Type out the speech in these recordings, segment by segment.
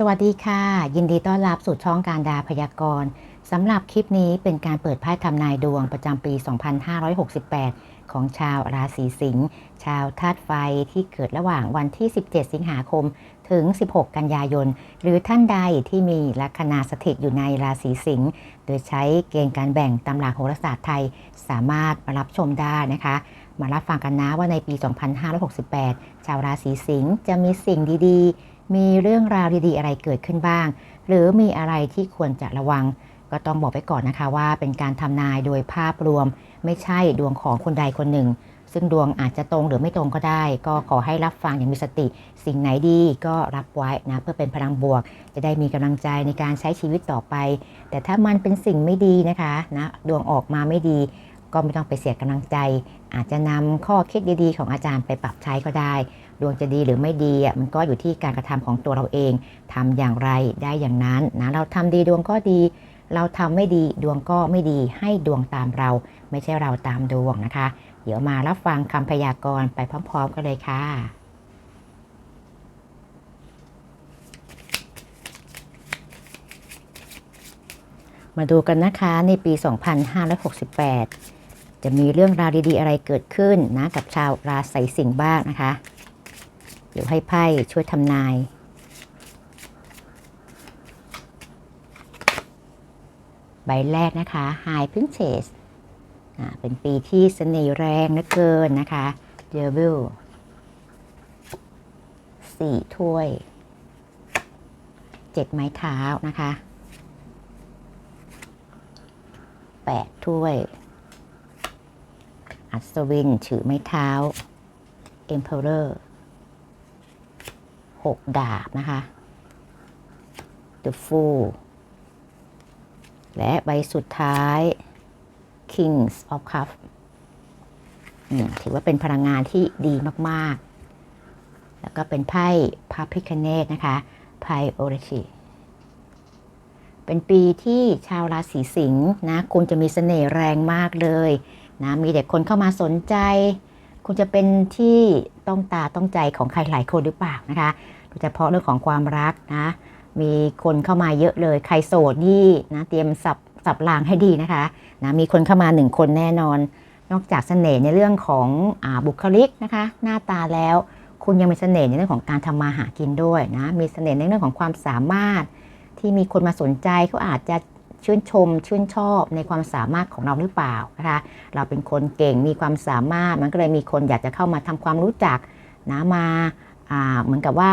สวัสดีค่ะ ยินดีต้อนรับสู่ช่องการดาพยากรณ์สำหรับคลิปนี้เป็นการเปิดไพ่ทำนายดวงประจำปี 2568 ของชาวราศีสิงห์ชาวธาตุไฟที่เกิดระหว่างวันที่ 17 สิงหาคม ถึง 16 กันยายน หรือท่านใดที่มีลัคนาสถิตอยู่ในราศีสิงห์โดยใช้เกณฑ์การแบ่งตำราโหราศาสตร์ไทยสามารถมารับชมได้นะคะมารับฟังกันนะว่าในปี 2568 ชาวราศีสิงห์จะมีสิ่งดีๆ มีเรื่องราวดีๆ อะไรเกิดขึ้นบ้าง หรือมีอะไรที่ควรจะระวัง ก็ต้องบอกไปก่อนนะคะว่าเป็นการทำนายโดยภาพรวม ไม่ใช่ดวงของคนใดคนหนึ่ง ซึ่งดวงอาจจะตรงหรือไม่ตรงก็ได้ ก็ขอให้รับฟังอย่างมีสติ สิ่งไหนดีก็รับไว้นะเพื่อเป็นพลังบวก จะได้มีกำลังใจในการใช้ชีวิตต่อไป แต่ถ้ามันเป็นสิ่งไม่ดีนะคะนะดวงออกมาไม่ดีก็ไม่ต้องไปเสียกำลังใจ อาจจะนำข้อคิดดีๆ ของอาจารย์ไปปรับใช้ก็ได้ ดวงจะดีหรือไม่ดีอะมันก็อยู่ที่การกระทำของตัวเราเองทำอย่างไรได้อย่างนั้นนะเราทำดีดวงก็ดี เราทำไม่ดีดวงก็ไม่ดีให้ดวงตามเรา ไม่ใช่เราตามดวงนะคะ เดี๋ยวมารับฟังคำพยากรณ์ไปพร้อม ๆ กันเลยค่ะมาดูกันนะคะในปี 2568 จะมีเรื่องราวดีๆ อะไรเกิดขึ้นนะกับชาวราศีสิงห์บ้างนะคะ เดี๋ยวให้ไพ่ช่วยทำนาย ใบแรกนะคะ High Princess อ่าเป็นปีที่เสน่ห์แรงเหลือเกินนะคะ Devil สี่ถ้วยเจ็ดไม้เท้านะคะแปดถ้วย อัศวินถือไม้เท้า Emperor หกดาบนะคะ The Fool และใบสุดท้าย Kings of Cups ถือว่าเป็นพลังงานที่ดีมาก ๆ แล้วก็เป็นไพ่พระพิคเนตนะคะ ไพ่โอรชิ เป็นปีที่ชาวราศีสิงห์นะ คุณจะมีเสน่ห์แรงมากเลยนะ มีแต่คนเข้ามาสนใจ คุณจะเป็นที่ต้องตาต้องใจของใครหลายคนหรือเปล่านะคะโดยเฉพาะเรื่องของความรักนะ มีคนเข้ามาเยอะเลย ใครโสดนี่นะเตรียมสับสับรางให้ดีนะคะนะมีคนเข้ามาหนึ่งคนแน่นอน นอกจากเสน่ห์ในเรื่องของอบุคลิกนะคะ หน้าตาแล้วคุณยังมีเสน่ห์ในเรื่องของการทำมาหากินด้วยนะ มีเสน่ห์ในเรื่องของความสามารถที่มีคนมาสนใจเขาอาจจะ ชื่นชมชื่นชอบในความสามารถของเราหรือเปล่านะคะเราเป็นคนเก่งมีความสามารถมันก็เลยมีคนอยากจะเข้ามาทำความรู้จักนะมาเหมือนกับว่า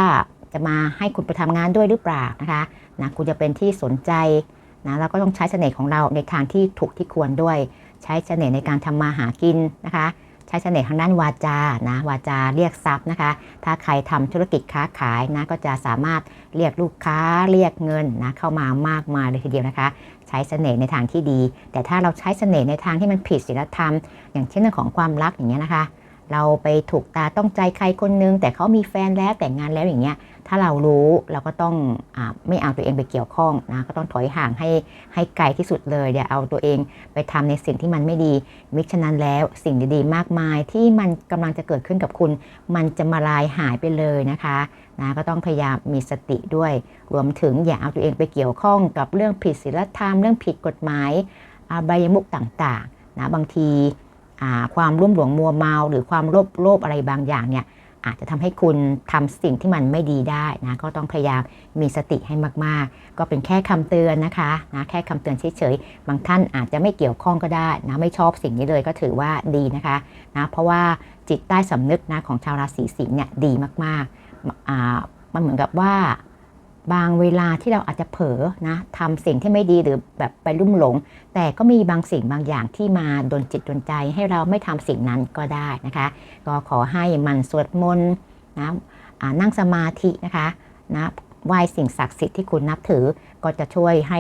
จะมาให้คุณไปทำงานด้วยหรือเปล่านะคะนะคุณจะเป็นที่สนใจนะเราก็ต้องใช้เสน่ห์ของเราในทางที่ถูกที่ควรด้วย ใช้เสน่ห์ในการทำมาหากินนะคะใช้เสน่ห์ทางด้านวาจานะวาจาเรียกทรัพย์นะคะ ถ้าใครทำธุรกิจค้าขายนะก็จะสามารถเรียกลูกค้าเรียกเงินนะเข้ามามากมายเลยทีเดียวนะคะ ใช้เสน่ห์ในทางที่ดี แต่ถ้าเราใช้เสน่ห์ในทางที่มันผิดศีลธรรม อย่างเช่นเรื่องของความรักอย่างเงี้ยนะคะ เราไปถูกตาต้องใจใครคนนึง แต่เขามีแฟนแล้วแต่งงานแล้วอย่างเงี้ยถ้าเรารู้เราก็ต้องอไม่เอาตัวเองไปเกี่ยวข้องนะก็ต้องถอยห่างให้ให้ไกลที่สุดเลยอย่าเอาตัวเองไปทำในสิ่งที่มันไม่ดี มิฉะนั้นแล้วสิ่งดีๆ มากมายที่มันกำลังจะเกิดขึ้นกับคุณ มันจะมาลายหายไปเลยนะคะ นะก็ต้องพยายามมีสติด้วย รวมถึงอย่าเอาตัวเองไปเกี่ยวข้องกับเรื่องผิดศีลธรรม เรื่องผิดกฎหมายอบายมุกต่างๆนะบางทีความรุ่มหลวงมัวเมาหรือความโลภโลภอะไรบางอย่างเนี่ยอาจจะทำให้คุณทำสิ่งที่มันไม่ดีได้นะก็ต้องพยายามมีสติให้มากๆ ก็เป็นแค่คำเตือนนะคะนะแค่คำเตือนเฉยๆบางท่านอาจจะไม่เกี่ยวข้องก็ได้นะไม่ชอบสิ่งนี้เลยก็ถือว่าดีนะคะนะเพราะว่าจิตใต้สำนึกนะของชาวราศีสิงห์เนี่ยดีมากๆ มันเหมือนกับว่าบางเวลาที่เราอาจจะเผลอนะทำสิ่งที่ไม่ดีหรือแบบไปลุ่มหลง แต่ก็มีบางสิ่งบางอย่างที่มาดนจิตดนใจให้เราไม่ทำสิ่งนั้นก็ได้นะคะ ก็ขอให้มันสวดมนต์นะนั่งสมาธินะคะนะไหว้สิ่งศักดิ์สิทธิ์ที่คุณนับถือ ก็จะช่วยให้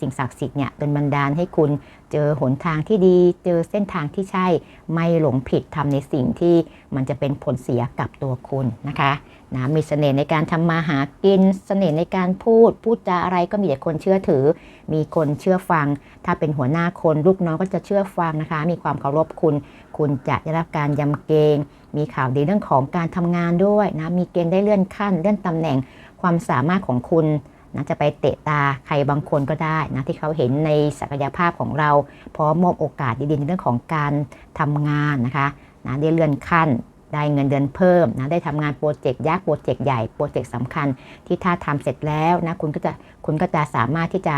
สิ่งศักดิ์สิทธิ์เนี่ยเป็นบันดาลให้คุณเจอหนทางที่ดี เจอเส้นทางที่ใช่ ไม่หลงผิดทำในสิ่งที่มันจะเป็นผลเสียกับตัวคุณนะคะ นะมีเสน่ห์ในการทำมาหากิน เสน่ห์ในการพูด พูดจาอะไรก็มีแต่คนเชื่อถือ มีคนเชื่อฟัง ถ้าเป็นหัวหน้าคนลูกน้องก็จะเชื่อฟังนะคะ มีความเคารพคุณ คุณจะได้รับการยำเกรงมีข่าวดีเรื่องของการทำงานด้วยนะ มีเกณฑ์ได้เลื่อนขั้น เลื่อนตำแหน่ง ความสามารถของคุณนะจะไปเตะตาใครบางคนก็ได้นะที่เขาเห็นในศักยภาพของเราพร้อมมอบโอกาสดีๆในเรื่องของการทำงานนะคะนะได้เลื่อนขั้น ได้เงินเดือนเพิ่มนะได้ทำงานโปรเจกต์ยักษ์โปรเจกต์ใหญ่โปรเจกต์สำคัญที่ถ้าทำเสร็จแล้วนะคุณก็จะคุณก็จะสามารถที่จะ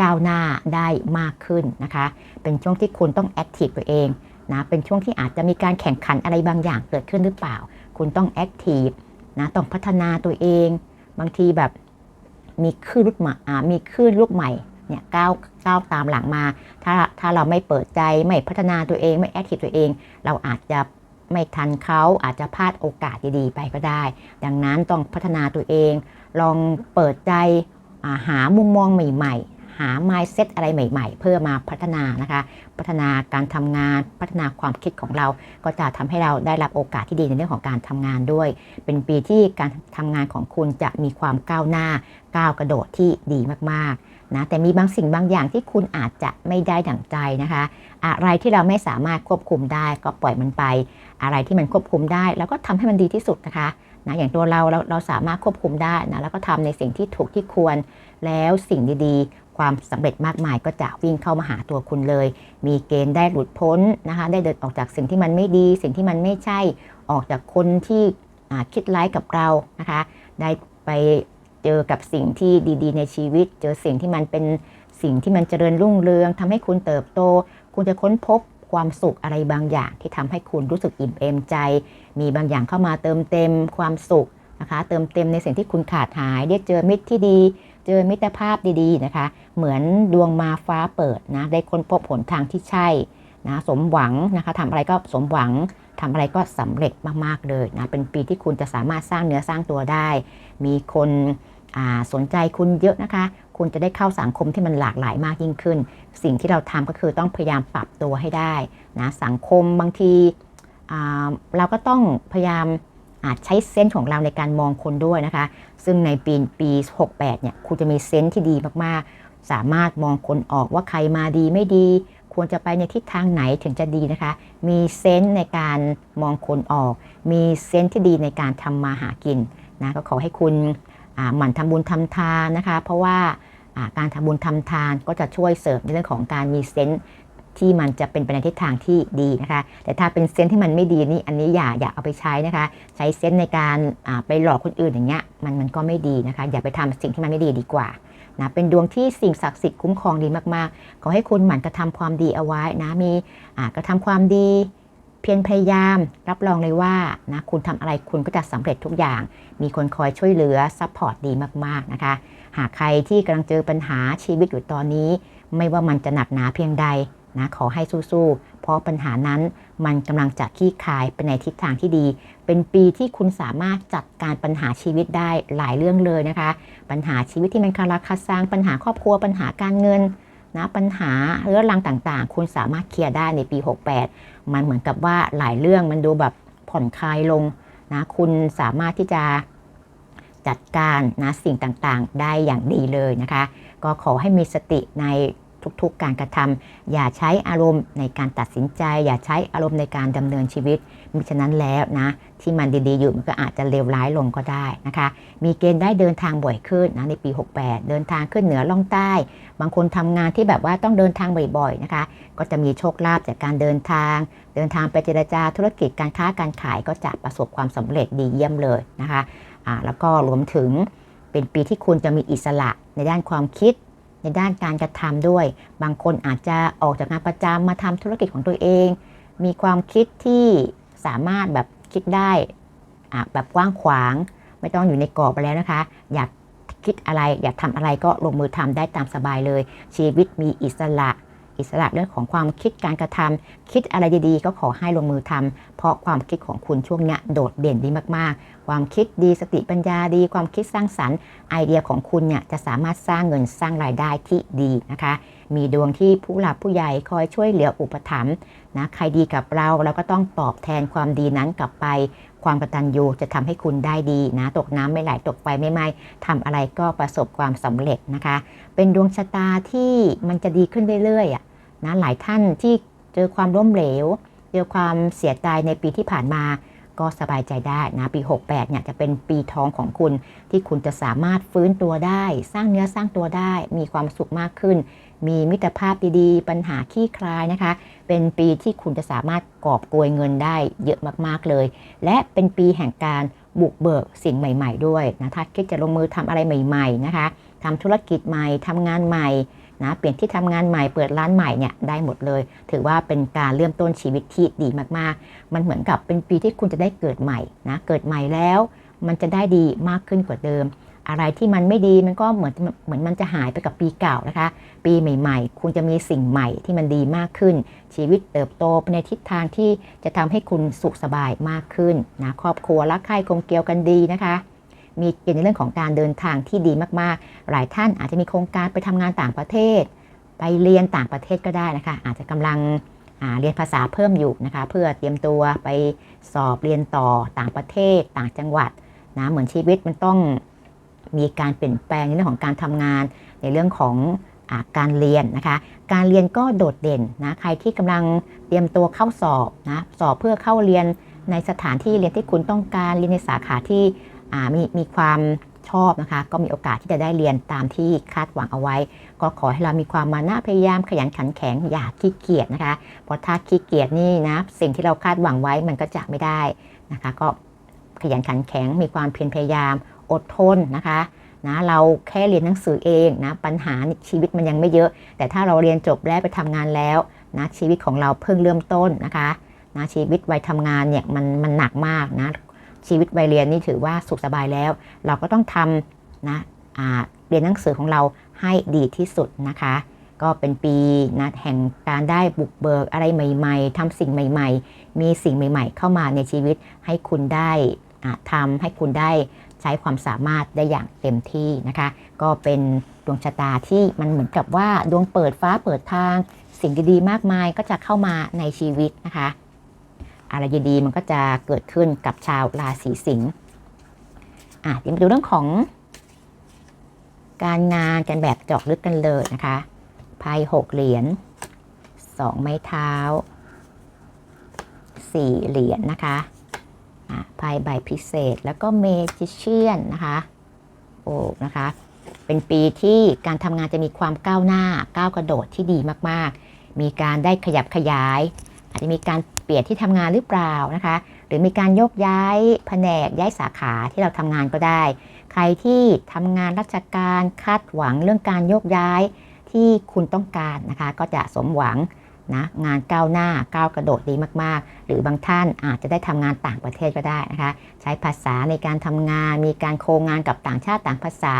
ก้าวหน้าได้มากขึ้นนะคะ เป็นช่วงที่คุณต้องแอคทีฟตัวเองนะเป็นช่วงที่อาจจะมีการแข่งขันอะไรบางอย่างเกิดขึ้นหรือเปล่า คุณต้องแอคทีฟนะต้องพัฒนาตัวเอง บางทีแบบมีคลื่นลูกใหม่อ่ามีคลื่นลูกใหม่เนี่ยก้าวก้าวตามหลังมา ถ้าถ้าเราไม่เปิดใจไม่พัฒนาตัวเองไม่แอคทีฟตัวเอง เราอาจจะ ไม่ทันเขาอาจจะพลาดโอกาสดีๆไปก็ได้ ดังนั้นต้องพัฒนาตัวเอง ลองเปิดใจาหามุมมองใหม่ ๆ หา mindset อะไรใหม่ ๆ เพื่อมาพัฒนานะคะ พัฒนาการทำงาน พัฒนาความคิดของเรา ก็จะทำให้เราได้รับโอกาสที่ดีในเรื่องของการทำงานด้วย เป็นปีที่การทำงานของคุณจะมีความก้าวหน้า ก้าวกระโดดที่ดีมากๆนะ แต่มีบางสิ่งบางอย่างที่คุณอาจจะไม่ได้ดั่งใจนะคะ อะไรที่เราไม่สามารถควบคุมได้ก็ปล่อยมันไป อะไรที่มันควบคุมได้เราก็ทำให้มันดีที่สุดนะคะนะอย่างตัวเราเราเราสามารถควบคุมได้นะแล้วก็ทำในสิ่งที่ถูกที่ควร แล้วสิ่งดีๆ ความสำเร็จมากมายก็จะวิ่งเข้ามาหาตัวคุณเลย มีเกณฑ์ได้หลุดพ้นนะคะได้เดินออกจากสิ่งที่มันไม่ดี สิ่งที่มันไม่ใช่ออกจากคนที่คิดร้ายกับเรานะคะได้ไปเจอกับสิ่งที่ดีๆ ในชีวิต เจอสิ่งที่มันเป็นสิ่งที่มันเจริญรุ่งเรืองทำให้คุณเติบโต คุณจะค้นพบ ความสุขอะไรบางอย่าง ที่ทำให้คุณรู้สึกอิ่มเอมใจ มีบางอย่างเข้ามาเติมเต็มความสุขนะคะ เติมเต็มในสิ่งที่คุณขาดหายได้เจอมิตรที่ดี เจอมิตรภาพดีๆนะคะ เหมือนดวงมาฟ้าเปิดนะได้ค้นพบหนทางที่ใช่นะสมหวังนะคะทำอะไรก็สมหวังทำอะไรก็สำเร็จมากๆเลยนะเป็นปีที่คุณจะสามารถสร้างเนื้อสร้างตัวได้ มีคนสนใจคุณเยอะนะคะ คุณจะได้เข้าสังคมที่มันหลากหลายมากยิ่งขึ้น สิ่งที่เราทำก็คือต้องพยายามปรับตัวให้ได้นะสังคมบางทีเราก็ต้องพยายามอาจใช้เซนส์ของเราในการมองคนด้วยนะคะ ซึ่งในปีปี 68 เนี่ยคุณจะมีเซนส์ที่ดีมากๆ สามารถมองคนออกว่าใครมาดีไม่ดี ควรจะไปในทิศทางไหนถึงจะดีนะคะ มีเซนส์ในการมองคนออก มีเซนส์ที่ดีในการทำมาหากินนะก็ขอให้คุณ หมั่นทำบุญทำทานนะคะ เพราะว่าการทำบุญทำทานก็จะช่วยเสริมในเรื่องของการมีเซนส์ที่มันจะเป็นไปในทิศทางที่ดีนะคะ แต่ถ้าเป็นเซนที่มันไม่ดีนี่อันนี้อย่าอย่าเอาไปใช้นะคะ ใช้เซนในการไปหลอกคนอื่นอย่างเงี้ยมันมันก็ไม่ดีนะคะ อย่าไปทำสิ่งที่มันไม่ดีดีกว่านะเป็นดวงที่สิ่งศักดิ์สิทธิ์คุ้มครองดีมากๆ ขอให้คุณหมั่นกระทำความดีเอาไว้นะมีกระทำความดี พียรพยายาม รับรองเลยว่านะคุณทำอะไรคุณก็จะสำเร็จทุกอย่าง มีคนคอยช่วยเหลือซัพพอร์ตดีมากๆนะคะ หากใครที่กำลังเจอปัญหาชีวิตอยู่ตอนนี้ ไม่ว่ามันจะหนักหนาเพียงใดนะขอให้สู้ๆ เพราะปัญหานั้นมันกำลังจะคลี่คลายไปในทิศทางที่ดี เป็นปีที่คุณสามารถจัดการปัญหาชีวิตได้หลายเรื่องเลยนะคะ ปัญหาชีวิตที่มันคาราคาซังปัญหาครอบครัวปัญหาการเงิน นะปัญหาเรื่องรังต่างๆ คุณสามารถเคลียร์ได้ในปี 68 มันเหมือนกับว่าหลายเรื่องมันดูแบบผ่อนคลายลงนะคุณสามารถที่จะจัดการนะสิ่งต่างๆ ได้อย่างดีเลยนะคะ ก็ขอให้มีสติใน ทุกๆ การกระทำอย่าใช้อารมณ์ในการตัดสินใจ อย่าใช้อารมณ์ในการดำเนินชีวิตมิฉะนั้นแล้วนะที่มันดีๆอยู่มันก็อาจจะเลวร้ายลงก็ได้นะคะ มีเกณฑ์ได้เดินทางบ่อยขึ้นนะในปี 68 เดินทางขึ้นเหนือล่องใต้ บางคนทำงานที่แบบว่าต้องเดินทางบ่อยๆนะคะ ก็จะมีโชคลาภจากการเดินทาง เดินทางไปเจรจาธุรกิจการค้าการขายก็จะประสบความสำเร็จดีเยี่ยมเลยนะคะอ่าแล้วก็รวมถึงเป็นปีที่คุณจะมีอิสระในด้านความคิด ในด้านการกระทำด้วย บางคนอาจจะออกจากงานประจำมาทำธุรกิจของตัวเอง มีความคิดที่สามารถแบบคิดได้แบบกว้างขวาง ไม่ต้องอยู่ในกรอบไปแล้วนะคะ อยากคิดอะไรอยากทำอะไรก็ลงมือทำได้ตามสบายเลย ชีวิตมีอิสระอิสระเรื่องของความคิดการกระทำคิดอะไรดีๆ ก็ขอให้ลงมือทำเพราะความคิดของคุณช่วงนี้โดดเด่นดีมากๆ ความคิดดีสติปัญญาดี ความคิดสร้างสรรค์ไอเดียของคุณเนี่ยจะสามารถสร้างเงินสร้างรายได้ที่ดีนะคะ มีดวงที่ผู้หลักผู้ใหญ่คอยช่วยเหลืออุปถัมภ์นะใครดีกับเราเราก็ต้องตอบแทนความดีนั้นกลับไป ความกตัญญูจะทำให้คุณได้ดีนะตกน้ำไม่ไหลตกไฟไม่ไหม้ทำอะไรก็ประสบความสำเร็จนะคะ เป็นดวงชะตาที่มันจะดีขึ้นเรื่อยๆนะหลายท่านที่เจอความล้มเหลว เจอความเสียใจในปีที่ผ่านมา ก็สบายใจได้นะปี 68เนี่ยจะเป็นปีทองของคุณ ที่คุณจะสามารถฟื้นตัวได้ สร้างเนื้อสร้างตัวได้ มีความสุขมากขึ้น มีมิตรภาพดีๆ ปัญหาขี้คลายนะคะ เป็นปีที่คุณจะสามารถกอบโกยเงินได้เยอะมากๆเลย และเป็นปีแห่งการบุกเบิกสิ่งใหม่ ๆ ด้วยนะถ้าคิดจะลงมือทำอะไรใหม่ ๆ นะคะทำธุรกิจใหม่ทำงานใหม่ นะเปลี่ยนที่ทำงานใหม่เปิดร้านใหม่เนี่ยได้หมดเลย ถือว่าเป็นการเริ่มต้นชีวิตที่ดีมากๆ มันเหมือนกับเป็นปีที่คุณจะได้เกิดใหม่นะเกิดใหม่แล้ว มันจะได้ดีมากขึ้นกว่าเดิม อะไรที่มันไม่ดีมันก็เหมือนเหมือนมันจะหายไปกับปีเก่านะคะ ปีใหม่ ๆ คุณจะมีสิ่งใหม่ที่มันดีมากขึ้น ชีวิตเติบโตไปในทิศทางที่จะทำให้คุณสุขสบายมากขึ้นนะครอบครัวรักใคร่กลมเกลียวกันดีนะคะ มีเกณฑ์ในเรื่องของการเดินทางที่ดีมากๆ หลายท่านอาจจะมีโครงการไปทำงานต่างประเทศ ไปเรียนต่างประเทศก็ได้นะคะ อาจจะกำลังเรียนภาษาเพิ่มอยู่นะคะ เพื่อเตรียมตัวไปสอบเรียนต่อต่างประเทศ ต่างจังหวัดนะเหมือนชีวิตมันต้องมีการเปลี่ยนแปลงในเรื่องของการทำงาน ในเรื่องของอาการเรียนนะคะ การเรียนก็โดดเด่นนะใครที่กำลังเตรียมตัวเข้าสอบนะสอบเพื่อเข้าเรียนในสถานที่เรียนที่คุณต้องการเรียนในสาขาที่ มีมีความชอบนะคะก็มีโอกาสที่จะได้เรียนตามที่คาดหวังเอาไว้ ก็ขอให้เรามีความมานะพยายามขยันขันแข็งอย่าขี้เกียจนะคะ เพราะถ้าขี้เกียจนี่นะสิ่งที่เราคาดหวังไว้มันก็จะไม่ได้นะคะ ก็ขยันขันแข็งมีความเพียรพยายามอดทนนะคะนะเราแค่เรียนหนังสือเองนะปัญหาชีวิตมันยังไม่เยอะ แต่ถ้าเราเรียนจบแล้วไปทำงานแล้วนะชีวิตของเราเพิ่งเริ่มต้นนะคะนะชีวิตวัยทำงานเนี่ยมันมันหนักมากนะ ชีวิตวัยเรียนนี่ถือว่าสุขสบายแล้ว เราก็ต้องทำนะเรียนหนังสือของเราให้ดีที่สุดนะคะ ก็เป็นปีนะแห่งการได้บุกเบิกอะไรใหม่ๆทำสิ่งใหม่ ๆ มีสิ่งใหม่ ๆ เข้ามาในชีวิตให้คุณได้ทำให้คุณได้ใช้ความสามารถได้อย่างเต็มที่นะคะ ก็เป็นดวงชะตาที่มันเหมือนกับว่าดวงเปิดฟ้าเปิดทาง สิ่งดีๆมากมายก็จะเข้ามาในชีวิตนะคะ อะไรดีๆมันก็จะเกิดขึ้นกับชาวราศีสิงห์อะเดี๋ยวมาดูเรื่องของ การงานกันแบบเจาะลึกกันเลยนะคะไพ่หกเหรียญสองไม้เท้าสี่เหรียญนะคะไพ่ใบพิเศษแล้วก็เมจิเชียนนะคะโอ้นะคะ เป็นปีที่การทำงานจะมีความก้าวหน้าก้าวกระโดดที่ดีมากๆ มีการได้ขยับขยาย อาจจะมีการ เปลี่ยนที่ทำงานหรือเปล่านะคะ หรือมีการยกย้ายแผนกย้ายสาขาที่เราทำงานก็ได้ ใครที่ทำงานราชการคาดหวังเรื่องการยกย้ายที่คุณต้องการนะคะ ก็จะสมหวังนะงานก้าวหน้าก้าวกระโดดดีมาก ๆ หรือบางท่านอาจจะได้ทำงานต่างประเทศก็ได้นะคะ ใช้ภาษาในการทำงานมีการโครงานกับต่างชาติต่างภาษา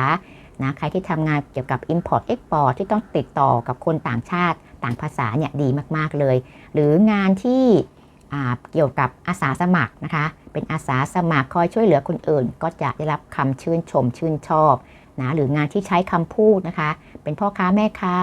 นะใครที่ทำงานเกี่ยวกับ Import Export ที่ต้องติดต่อกับคนต่างชาติต่างภาษาเนี่ยดีมาก ๆ เลย หรืองานที่ เกี่ยวกับอาสาสมัครนะคะ เป็นอาสาสมัครคอยช่วยเหลือคนอื่น ก็จะได้รับคำชื่นชมชื่นชอบนะหรืองานที่ใช้คำพูดนะคะ เป็นพ่อค้าแม่ค้า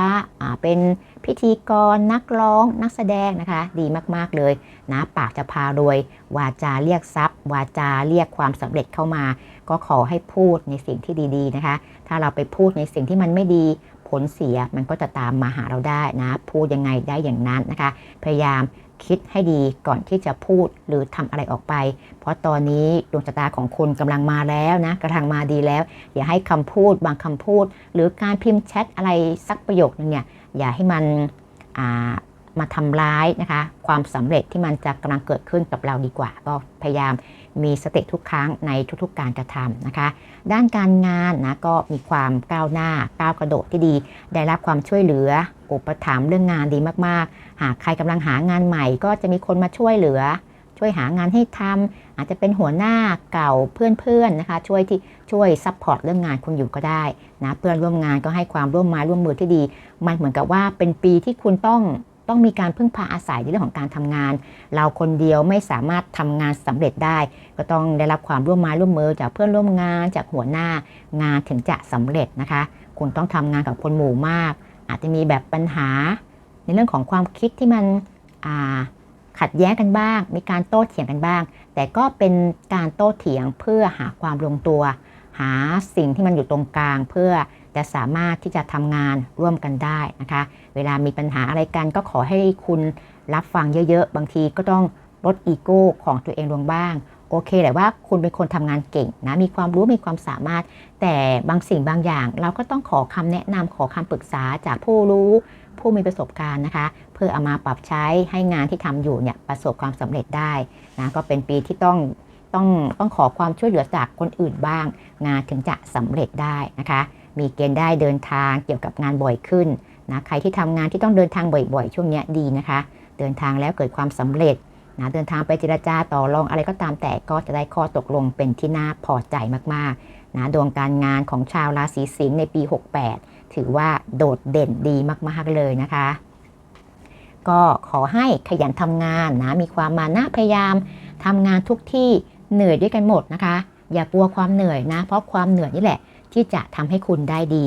เป็นพิธีกรนักร้องนักแสดงนะคะ ดีมากๆเลยนะปากจะพารวย วาจาเรียกทรัพย์ วาจาเรียกความสำเร็จเข้ามา ก็ขอให้พูดในสิ่งที่ดีๆนะคะ ถ้าเราไปพูดในสิ่งที่มันไม่ดีผลเสียมันก็จะตามมาหาเราได้นะ พูดยังไงได้อย่างนั้นนะคะ พยายาม คิดให้ดีก่อนที่จะพูดหรือทำอะไรออกไป เพราะตอนนี้ดวงชะตาของคุณกำลังมาแล้วนะกำลังมาดีแล้ว อย่าให้คำพูดบางคำพูด หรือการพิมพ์แชทอะไรสักประโยคนึงเนี่ยอย่าให้มันมาทำร้ายนะคะ ความสำเร็จที่มันจะกำลังเกิดขึ้นกับเราดีกว่า ก็พยายาม มีสติทุกครั้งในทุกๆการกระทำนะคะ ด้านการงานนะก็มีความก้าวหน้าก้าวกระโดดที่ดี ได้รับความช่วยเหลืออุปถัมภ์เรื่องงานดีมากๆ หากใครกำลังหางานใหม่ ก็จะมีคนมาช่วยเหลือ ช่วยหางานให้ทำอาจจะเป็นหัวหน้าเก่าเพื่อนๆนะคะช่วยที่ช่วยซัพพอร์ตเรื่องงานคุณอยู่ก็ได้นะเพื่อนร่วมงานก็ให้ความร่วมม้ร่วมมือที่ดี มันเหมือนกับว่าเป็นปีที่คุณต้อง ต้องมีการพึ่งพาอาศัยในเรื่องของการทำงาน เราคนเดียวไม่สามารถทำงานสำเร็จได้ ก็ต้องได้รับความร่วมไม้ร่วมมือจากเพื่อนร่วมงานจากหัวหน้างานถึงจะสำเร็จนะคะคุณต้องทำงานกับคนหมู่มาก อาจจะมีแบบปัญหา ในเรื่องของความคิดที่มันขัดแย้งกันบ้าง มีการโต้เถียงกันบ้าง แต่ก็เป็นการโต้เถียงเพื่อหาความลงตัว หาสิ่งที่มันอยู่ตรงกลางเพื่อ จะสามารถที่จะทำงานร่วมกันได้นะคะ เวลามีปัญหาอะไรกันก็ขอให้คุณรับฟังเยอะๆ บางทีก็ต้องลดอีโก้ของตัวเองลงบ้าง โอเคแหละว่าคุณเป็นคนทำงานเก่งนะ มีความรู้มีความสามารถ แต่บางสิ่งบางอย่าง เราก็ต้องขอคำแนะนำขอคำปรึกษาจากผู้รู้ผู้มีประสบการณ์นะคะ เพื่อเอามาปรับใช้ให้งานที่ทำอยู่เนี่ยประสบความสำเร็จได้นะก็เป็นปีที่ต้องต้องต้องขอความช่วยเหลือจากคนอื่นบ้าง งานถึงจะสำเร็จได้นะคะ มีเกณฑ์ได้เดินทางเกี่ยวกับงานบ่อยขึ้นนะใครที่ทำงานที่ต้องเดินทางบ่อยๆ ช่วงนี้ดีนะคะ เดินทางแล้วเกิดความสำเร็จนะเดินทางไปเจรจาต่อรองอะไรก็ตามแต่ก็จะได้ข้อตกลงเป็นที่น่าพอใจมากๆนะดวงการงานของชาวราศีสิงห์ในปี 68 ถือว่าโดดเด่นดีมากๆเลยนะคะ ก็ขอให้ขยันทำงานนะมีความมานะพยายามทำงานทุกที่เหนื่อยด้วยกันหมดนะคะ อย่ากลัวความเหนื่อยนะ เพราะความเหนื่อยนี่แหละ ที่จะทำให้คุณได้ดี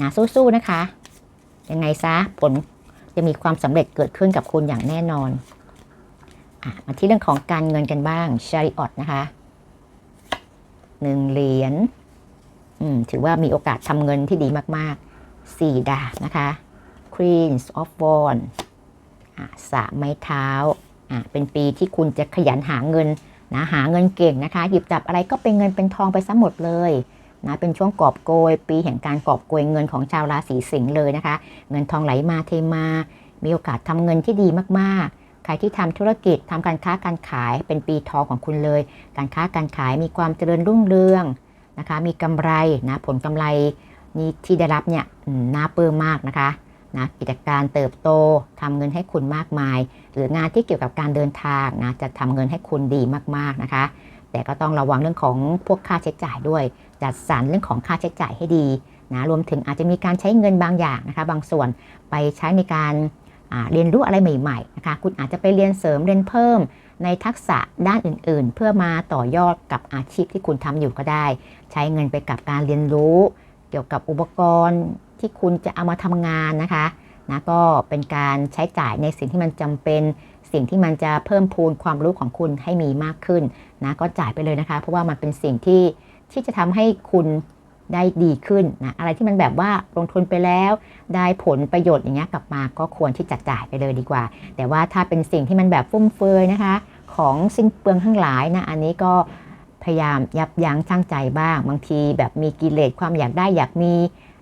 นะสู้ๆนะคะ ยังไงซะผลจะมีความสำเร็จเกิดขึ้นกับคุณอย่างแน่นอนอะมาที่เรื่องของการเงินกันบ้างชาริออตนะคะหนึ่งเหรียญถือว่ามีโอกาสทำเงินที่ดีมากๆสี่ดาบนะคะ Queens of Wands อะสามไม้เท้า เป็นปีที่คุณจะขยันหาเงินนะหาเงินเก่งนะคะ หยิบจับอะไรก็เป็นเงินเป็นทองไปซะหมดเลย นะเป็นช่วงกอบโกย ปีแห่งการกอบโกยเงินของชาวราศีสิงห์เลยนะคะ เงินทองไหลมาเทมา มีโอกาสทำเงินที่ดีมากๆ ใครที่ทำธุรกิจทำการค้าการขายเป็นปีทองของคุณเลย การค้าการขายมีความเจริญรุ่งเรืองนะคะ มีกำไรนะผลกำไรนี่ที่ได้รับเนี่ยน่าปลื้มมากนะคะนะกิจการเติบโตทำเงินให้คุณมากมาย หรืองานที่เกี่ยวกับการเดินทางนะจะทำเงินให้คุณดีมากๆนะคะ แต่ก็ต้องระวังเรื่องของพวกค่าใช้จ่ายด้วย จัดสรรเรื่องของค่าใช้จ่ายให้ดีนะรวมถึงอาจจะมีการใช้เงินบางอย่างนะคะ บางส่วนไปใช้ในการเรียนรู้อะไรใหม่ๆนะคะคุณอาจจะไปเรียนเสริมเรียนเพิ่มในทักษะด้านอื่นๆ เพื่อมาต่อยอดกับอาชีพที่คุณทำอยู่ก็ได้ ใช้เงินไปกับการเรียนรู้ เกี่ยวกับอุปกรณ์ที่คุณจะเอามาทำงานนะคะนะก็เป็นการใช้จ่ายในสิ่งที่มันจำเป็น สิ่งที่มันจะเพิ่มพูนความรู้ของคุณให้มีมากขึ้นนะก็จ่ายไปเลยนะคะ เพราะว่ามันเป็นสิ่งที่ที่จะทำให้คุณได้ดีขึ้นนะอะไรที่มันแบบว่าลงทุนไปแล้วได้ผลประโยชน์อย่างเงี้ยกลับมาก็ควรที่จะจ่ายไปเลยดีกว่า แต่ว่าถ้าเป็นสิ่งที่มันแบบฟุ่มเฟือยนะคะ ของสิ้นเปลืองทั้งหลายนะอันนี้ก็พยายามยับยั้งชั่งใจบ้าง บางทีแบบมีกิเลสความอยากได้อยากมี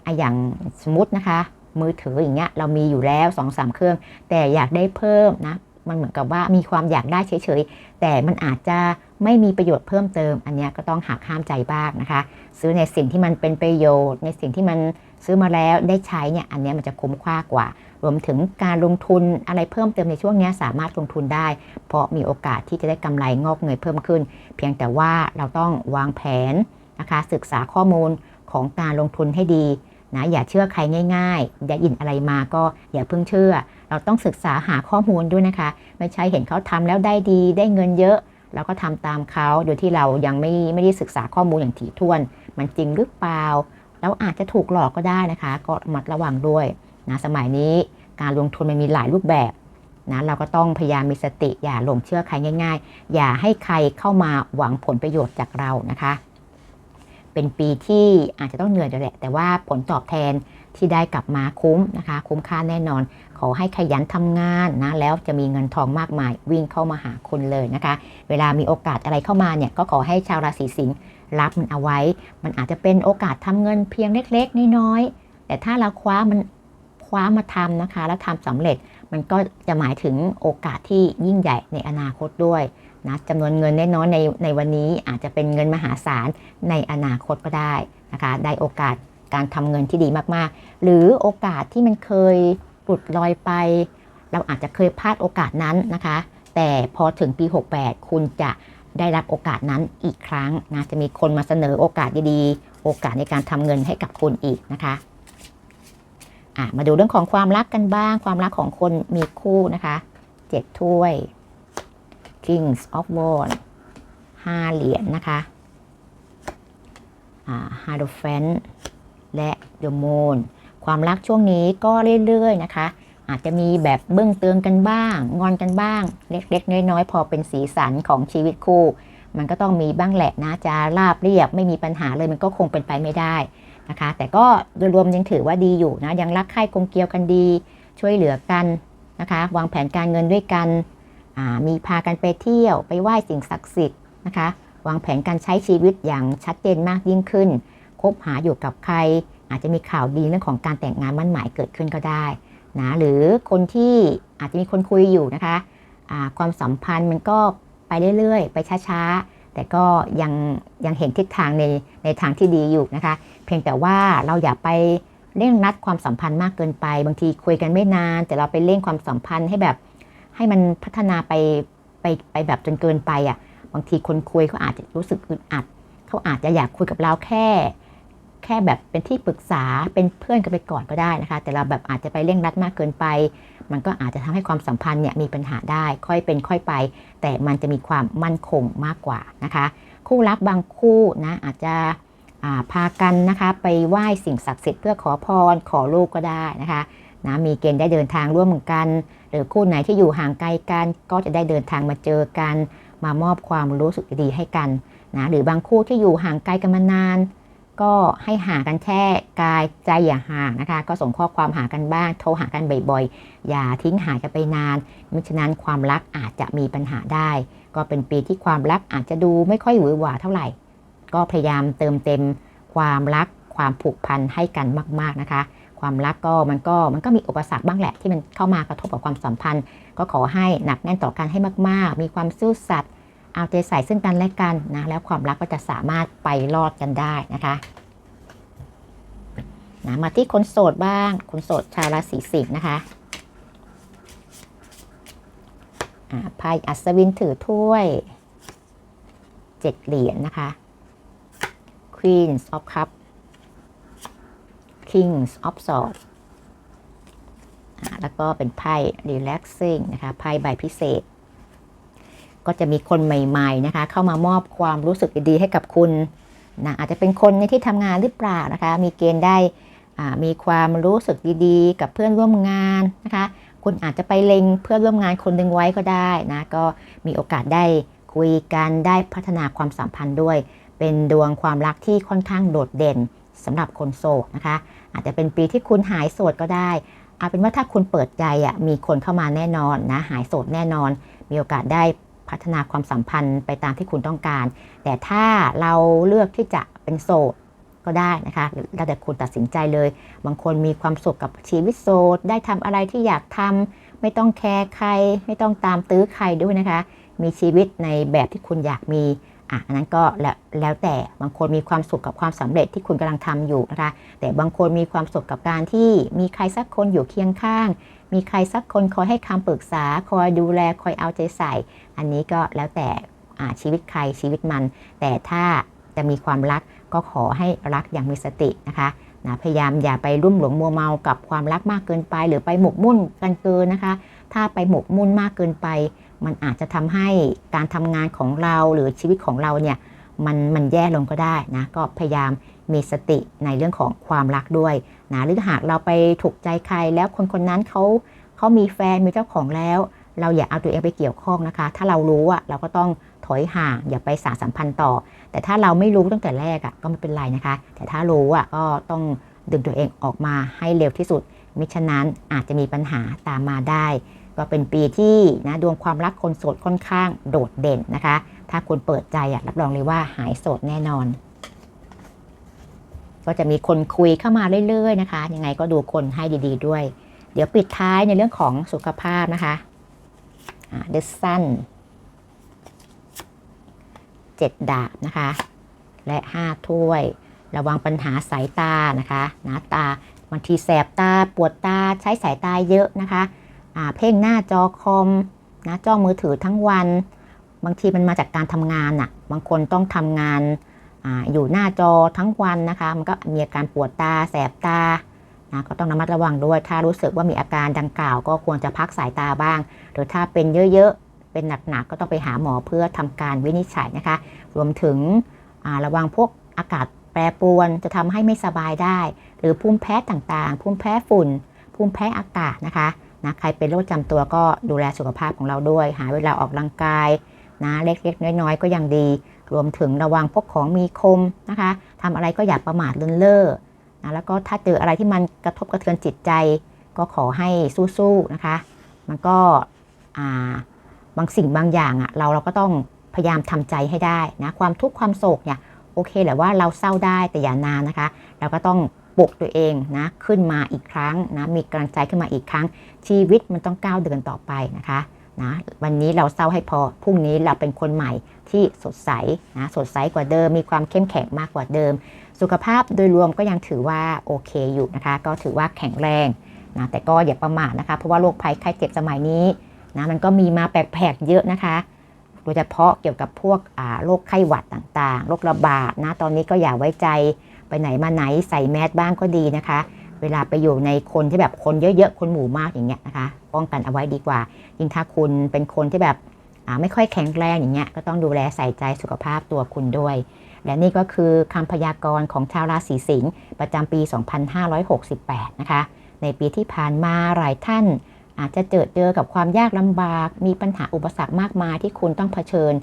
ออย่างสมมตินะคะ มือถืออย่างเงี้ยเรามีอยู่แล้ว2อสาเครื่อง แต่อยากได้เพิ่มนะ มันเหมือนกับว่ามีความอยากได้เฉยๆ แต่มันอาจจะไม่มีประโยชน์เพิ่มเติม อันนี้ก็ต้องหักห้ามใจบ้างนะคะ ซื้อในสิ่งที่มันเป็นประโยชน์ ในสิ่งที่มันซื้อมาแล้วได้ใช้เนี่ยอันนี้มันจะคุ้มค่ากว่า รวมถึงการลงทุนอะไรเพิ่มเติมในช่วงนี้สามารถลงทุนได้ เพราะมีโอกาสที่จะได้กำไรงอกเงยเพิ่มขึ้น เพียงแต่ว่าเราต้องวางแผนนะคะศึกษาข้อมูลของการลงทุนให้ดีนะอย่าเชื่อใครง่ายๆอย่ายินอะไรมาก็อย่าเพิ่งเชื่อ เราต้องศึกษาหาข้อมูลด้วยนะคะ ไม่ใช่เห็นเขาทำแล้วได้ดีได้เงินเยอะ เราก็ทำตามเขาโดยที่เรายังไม่ไม่ได้ศึกษาข้อมูลอย่างถี่ถ้วน มันจริงหรือเปล่าแล้วอาจจะถูกหลอกก็ได้นะคะ ก็ระมัดระวังด้วยนะสมัยนี้การลงทุนมันมีหลายรูปแบบนะเราก็ต้องพยายามมีสติอย่าหลงเชื่อใครง่าย ๆ อย่าให้ใครเข้ามาหวังผลประโยชน์จากเรานะคะ เป็นปีที่อาจจะต้องเหนื่อยด้วยแหละ แต่ว่าผลตอบแทน ที่ได้กลับมาคุ้มนะคะ คุ้มค่าแน่นอน ขอให้ขยันทำงานนะแล้วจะมีเงินทองมากมายวิ่งเข้ามาหาคุณเลยนะคะ เวลามีโอกาสอะไรเข้ามาเนี่ยก็ขอให้ชาวราศีสิงห์รับมันเอาไว้ มันอาจจะเป็นโอกาสทำเงินเพียงเล็ก ๆ น้อยๆแต่ถ้าเราคว้ามันคว้ามาทำนะคะ แล้วทำสำเร็จมันก็จะหมายถึงโอกาสที่ยิ่งใหญ่ในอนาคตด้วยนะจำนวนเงินแน้อยๆในในวันนี้อาจจะเป็นเงินมหาศาลในอนาคตก็ได้นะคะ ได้โอกาส การทำเงินที่ดีมากๆ หรือโอกาสที่มันเคยหลุดลอยไป เราอาจจะเคยพลาดโอกาสนั้นนะคะ แต่พอถึงปี 68 คุณจะได้รับโอกาสนั้นอีกครั้งนะจะมีคนมาเสนอโอกาสดีๆ โอกาสในการทำเงินให้กับคุณอีกนะคะะมาดูเรื่องของความรักกันบ้าง ความรักของคนมีคู่นะคะเจ็ดถ้วย Kings of Wands ห้าเหรียญนะคะ อ่า Hierophant และ The Moon ความรักช่วงนี้ก็เรื่อยๆนะคะ อาจจะมีแบบเบื้องเตือนกันบ้าง งอนกันบ้าง เล็กๆ น้อยๆ พอเป็นสีสันของชีวิตคู่ มันก็ต้องมีบ้างแหละนะจะราบเรียบไม่มีปัญหาเลยมันก็คงเป็นไปไม่ได้นะคะ แต่ก็โดยรวมยังถือว่าดีอยู่นะยังรักใคร่กลมเกลียวกันดี ช่วยเหลือกันนะคะ วางแผนการเงินด้วยกันมีพากันไปเที่ยวไปไหว้สิ่งศักดิ์สิทธิ์นะคะ วางแผนการใช้ชีวิตอย่างชัดเจนมากยิ่งขึ้น บหาอยู่กับใคร อาจจะมีข่าวดีเรื่องของการแต่งงานมั่นหมายเกิดขึ้นก็ได้นะหรือคนที่อาจจะมีคนคุยอยู่นะคะความสัมพันธ์มันก็ไปเรื่อยๆ ไปช้าๆ แต่ก็ยังยังเห็นทิศทางในในทางที่ดีอยู่นะคะ เพียงแต่ว่าเราอย่าไปเร่งรัดความสัมพันธ์มากเกินไป บางทีคุยกันไม่นาน แต่เราไปเร่งความสัมพันธ์ให้แบบให้มันพัฒนาไปไปไปแบบจนเกินไปอะบางทีคนคุยเขาอาจจะรู้สึกอึดอัดเขาอาจจะอยากคุยกับเราแค่ แค่แบบเป็นที่ปรึกษาเป็นเพื่อนกันไปก่อนก็ได้นะคะ แต่เราแบบอาจจะไปเร่งรัดมากเกินไป มันก็อาจจะทำให้ความสัมพันธ์เนี่ยมีปัญหาได้ค่อยเป็นค่อยไป แต่มันจะมีความมั่นคงมากกว่านะคะ คู่รักบางคู่นะอาจจะาพากันนะคะไปไหว้สิ่งศักดิ์สิทธิ์เพื่อขอพรขอลูกก็ได้นะคะนะมีเกณฑ์ได้เดินทางร่วมกัน หรือคู่ไหนที่อยู่ห่างไกลกันก็จะได้เดินทางมาเจอกัน มามอบความรู้สึกดีให้กันนะหรือบางคู่ที่อยู่ห่างไกลกันมานาน ก็ให้หากันแค่กายใจอย่าห่างนะคะ ก็ส่งข้อความหากันบ้าง โทรหากันบ่อยๆ อย่าทิ้งหายกันไปนานมิฉะนั้นความรักอาจจะมีปัญหาได้ ก็เป็นปีที่ความรักอาจจะดูไม่ค่อยหวือหวาเท่าไหร่ ก็พยายามเติมเต็มความรักความผูกพันให้กันมาก ๆนะคะ ความรักก็มันก็มันก็มีอุปสรรคบ้างแหละที่มันเข้ามากระทบกับความสัมพันธ์ ก็ขอให้หนักแน่นต่อกันให้มาก ๆ มีความซื่อสัตย์ เอาใจใส่ซึ่งกันและกันนะแล้วความรักก็จะสามารถไปรอดกันได้นะคะนะมาที่คนโสดบ้างคนโสดชาวราศีสิงห์นะคะไพ่อัศวินถือถ้วยเจ็ดเหรียญนะคะ Queens of Cup Kings of Swords อ่าแล้วก็เป็นไพ่ relaxing นะคะ ไพ่ใบพิเศษ ก็จะมีคนใหม่ๆนะคะ เข้ามามอบความรู้สึกดีๆให้กับคุณนะอาจจะเป็นคนในที่ทำงานหรือเปล่านะคะ มีเกณฑ์ได้มีความรู้สึกดีๆ กับเพื่อนร่วมงานนะคะ คุณอาจจะไปเล็งเพื่อนร่วมงานคนหนึ่งไว้ก็ได้นะก็มีโอกาสได้คุยกันได้พัฒนาความสัมพันธ์ด้วย เป็นดวงความรักที่ค่อนข้างโดดเด่นสำหรับคนโสดนะคะ อาจจะเป็นปีที่คุณหายโสดก็ได้เอาเป็นว่าถ้าคุณเปิดใจอะมีคนเข้ามาแน่นอนนะหายโสดแน่นอน มีโอกาสได้ พัฒนาความสัมพันธ์ไปตามที่คุณต้องการ แต่ถ้าเราเลือกที่จะเป็นโสดก็ได้นะคะแล้วแต่คุณตัดสินใจเลย บางคนมีความสุขกับชีวิตโสด ได้ทำอะไรที่อยากทำไม่ต้องแคร์ใคร ไม่ต้องตามตื้อใครด้วยนะคะ มีชีวิตในแบบที่คุณอยากมีอะอันนั้นก็แล้วแล้วแต่บางคนมีความสุขกับความสำเร็จที่คุณกำลังทำอยู่นะคะ แต่บางคนมีความสุขกับการที่มีใครสักคนอยู่เคียงข้าง มีใครสักคนคอยให้คำปรึกษา คอยดูแล คอยเอาใจใส่ อันนี้ก็แล้วแต่ชีวิตใครชีวิตมัน แต่ถ้าจะมีความรักก็ขอให้รักอย่างมีสตินะคะนะพยายามอย่าไปรุ่มหลงมัวเมากับความรักมากเกินไป หรือไปหมกมุ่นกันเกินนะคะ ถ้าไปหมกมุ่นมากเกินไป มันอาจจะทำให้การทำงานของเราหรือชีวิตของเราเนี่ยมันมันแย่ลงก็ได้นะก็พยายาม มีสติในเรื่องของความรักด้วยนะหรือหากเราไปถูกใจใครแล้วคนคนนั้นเขาเขามีแฟนมีเจ้าของแล้ว เราอย่าเอาตัวเองไปเกี่ยวข้องนะคะ ถ้าเรารู้อะเราก็ต้องถอยห่างอย่าไปสานสัมพันธ์ต่อ แต่ถ้าเราไม่รู้ตั้งแต่แรกอะก็ไม่เป็นไรนะคะ แต่ถ้ารู้อะก็ต้องดึงตัวเองออกมาให้เร็วที่สุด มิฉะนั้นอาจจะมีปัญหาตามมาได้ ก็เป็นปีที่นะดวงความรักคนโสดค่อนข้างโดดเด่นนะคะ ถ้าคุณเปิดใจอะรับรองเลยว่าหายโสดแน่นอน ก็จะมีคนคุยเข้ามาเรื่อยๆนะคะยังไงก็ดูคนให้ดีๆด้วย เดี๋ยวปิดท้ายในเรื่องของสุขภาพนะคะเดซันเจ็ดดาบนะคะ และห้าถ้วย ระวังปัญหาสายตานะคะหนะตาบางทีแสบตาปวดตาใช้สายตาเยอะนะคะเพ่งหน้าจอคอมนะจ้องมือถือทั้งวัน บางทีมันมาจากการทำงานอะ่ะ บางคนต้องทำงาน อยู่หน้าจอทั้งวันนะคะ มันก็มีอาการปวดตาแสบตานะก็ต้องระมัดระวังด้วย ถ้ารู้สึกว่ามีอาการดังกล่าว ก็ควรจะพักสายตาบ้าง หรือถ้าเป็นเยอะๆ เป็นหนักๆ ก็ต้องไปหาหมอเพื่อทำการวินิจฉัยนะคะ รวมถึงระวังพวกอากาศแปรปรวนจะทำให้ไม่สบายได้ หรือภูมิแพ้ต่างๆ ภูมิแพ้ฝุ่น ภูมิแพ้อากาศนะคะนะใครเป็นโรคประจำตัวก็ดูแลสุขภาพของเราด้วย หาเวลาออกกำลังกายนะเล็กๆ น้อยๆ ก็ยังดี รวมถึงระวังพวกของมีคมนะคะทำอะไรก็อย่าประมาทเลินเล่อนะแล้วก็ถ้าเจออะไรที่มันกระทบกระเทือนจิตใจ ก็ขอให้สู้ๆนะคะ มันก็บางสิ่งบางอย่างอะเราเราก็ต้องพยายามทำใจให้ได้นะความทุกข์ความโศกเนี่ยโอเคแหละว่าเราเศร้าได้แต่อย่านานนะคะ เราก็ต้องปลุกตัวเองนะขึ้นมาอีกครั้งนะมีกำลังใจขึ้นมาอีกครั้ง ชีวิตมันต้องก้าวเดินต่อไปนะคะ นะวันนี้เราเศร้าให้พอพรุ่งนี้เราเป็นคนใหม่ที่สดใสนะสดใสกว่าเดิม มีความเข้มแข็งมากกว่าเดิม สุขภาพโดยรวมก็ยังถือว่าโอเคอยู่นะคะ ก็ถือว่าแข็งแรงนะแต่ก็อย่าประมาทนะคะเพราะว่าโรคภัยไข้เจ็บสมัยนี้นะมันก็มีมาแปลกๆเยอะนะคะโดยเฉพาะเกี่ยวกับพวกโรคไข้หวัดต่างๆโรคระบาดนะตอนนี้ก็อย่าไว้ใจไปไหนมาไหนใส่แมสบ้างก็ดีนะคะ เวลาไปอยู่ในคนที่แบบคนเยอะๆ คนหมู่มากอย่างเงี้ยนะคะ ป้องกันเอาไว้ดีกว่า ยิ่งถ้าคุณเป็นคนที่แบบไม่ค่อยแข็งแรงอย่างเงี้ย ก็ต้องดูแลใส่ใจสุขภาพตัวคุณด้วย และนี่ก็คือคำพยากรณ์ของชาวราศีสิงห์ประจำปี 2568 นะคะ ในปีที่ผ่านมาหลายท่าน อาจจะเจอเจอกับความยากลำบาก มีปัญหาอุปสรรคมากมายที่คุณต้องเผชิญ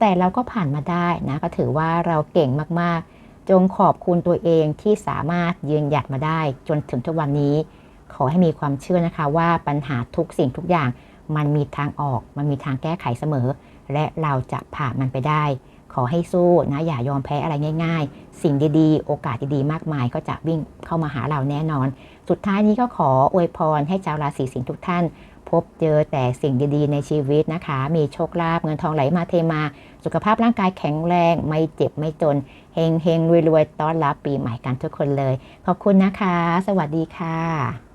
แต่เราก็ผ่านมาได้นะ ก็ถือว่าเราเก่งมากๆ จงขอบคุณตัวเองที่สามารถยืนหยัดมาได้ จนถึงทุกวันนี้ ขอให้มีความเชื่อนะคะว่าปัญหาทุกสิ่งทุกอย่าง มันมีทางออก มันมีทางแก้ไขเสมอ และเราจะผ่านมันไปได้ ขอให้สู้นะอย่ายอมแพ้อะไรง่าย ๆ สิ่งดีๆ โอกาสดีๆ มากมาย ก็จะวิ่งเข้ามาหาเราแน่นอน สุดท้ายนี้ก็ขออวยพรให้ชาวราศีสิงห์ทุกท่าน พบเจอแต่สิ่งดีๆ ในชีวิตนะคะ มีโชคลาภเงินทองไหลมาเทมา สุขภาพร่างกายแข็งแรง ไม่เจ็บไม่จน เฮงเฮงรวยรวยต้อนรับปีใหม่กันทุกคนเลย ขอบคุณนะคะ สวัสดีค่ะ